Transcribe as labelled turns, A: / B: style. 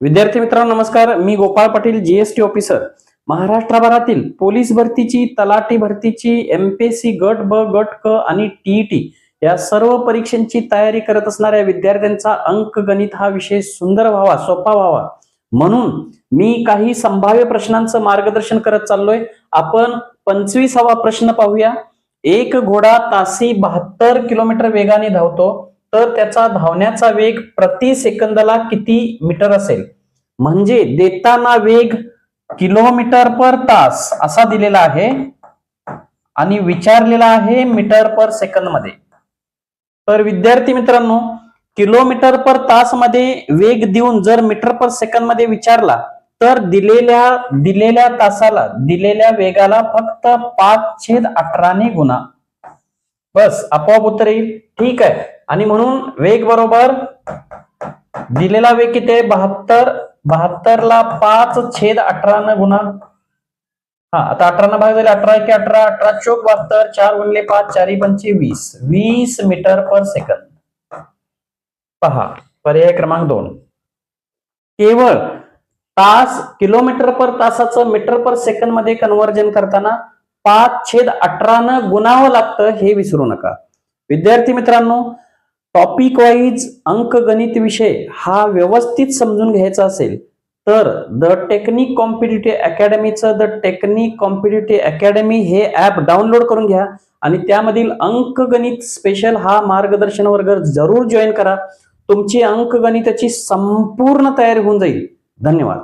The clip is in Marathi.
A: विद्यार्थी मित्रांनो नमस्कार. मी गोपाळ पाटील जीएसटी ऑफिसर महाराष्ट्रभरातील पोलीस भरतीची तलाठी भरतीची एमपीएससी गट ब गट क आणि टीईटी या सर्व परीक्षांची तयारी करत असणाऱ्या विद्यार्थ्यांचा अंक गणित हा विषय सुंदर व्हावा सोपा व्हावा. म्हणून मी काही संभाव्य प्रश्नांचं मार्गदर्शन करत चाललोय. आपण पंचवीसावा प्रश्न पाहूया. एक घोडा तासी बहात्तर किलोमीटर वेगाने धावतो. तर त्याचा धावण्याचा वेग प्रति सेकंदाला किती मीटर असेल? म्हणजे देताना वेग किलोमीटर पर तास असा दिलेला आहे आणि विचारलेला आहे मीटर पर सेकंदमध्ये तर विद्यार्थी मित्रांनो किलोमीटर पर तासमध्ये वेग देऊन जर मीटर पर सेकंदमध्ये विचारला तर दिलेल्या दिलेल्या तासाला दिलेल्या वेगाला फक्त पाच छेद अठराने गुणा. बस आपोआप उत्तर येईल. ठीक आहे. आणि म्हणून वेग बरोबर दिलेला वेग किती आहे? बहात्तर. बहात्तर ला पाच छेद अठरा गुणा. हा आता अठरा भाग झाले. अठरा एक अठरा अठरा चोक बहात्तर चार गुणले पाच चारी पंचे वीस. वीस मीटर पर सेकंद. पहा पर्याय क्रमांक दोन. केवळ तास किलोमीटर पर तासाचं मीटर पर सेकंदमध्ये कन्वर्जन करताना पाच छेद अठरानं गुणावं लागतं हे विसरू नका. विद्यार्थी मित्रांनो टॉपिक वाईज अंकगणित विषय हा व्यवस्थित समजून घ्यायचा असेल तर द टेक्निक कॉम्पिटेटिव्ह अकॅडमीचं द टेक्निक कॉम्पिटेटिव्ह अकॅडमी हे ऍप डाउनलोड करून घ्या आणि त्यामधील अंकगणित स्पेशल हा मार्गदर्शन वर्ग जरूर जॉईन करा. तुमची अंकगणिताची संपूर्ण तयारी होऊन जाईल. धन्यवाद.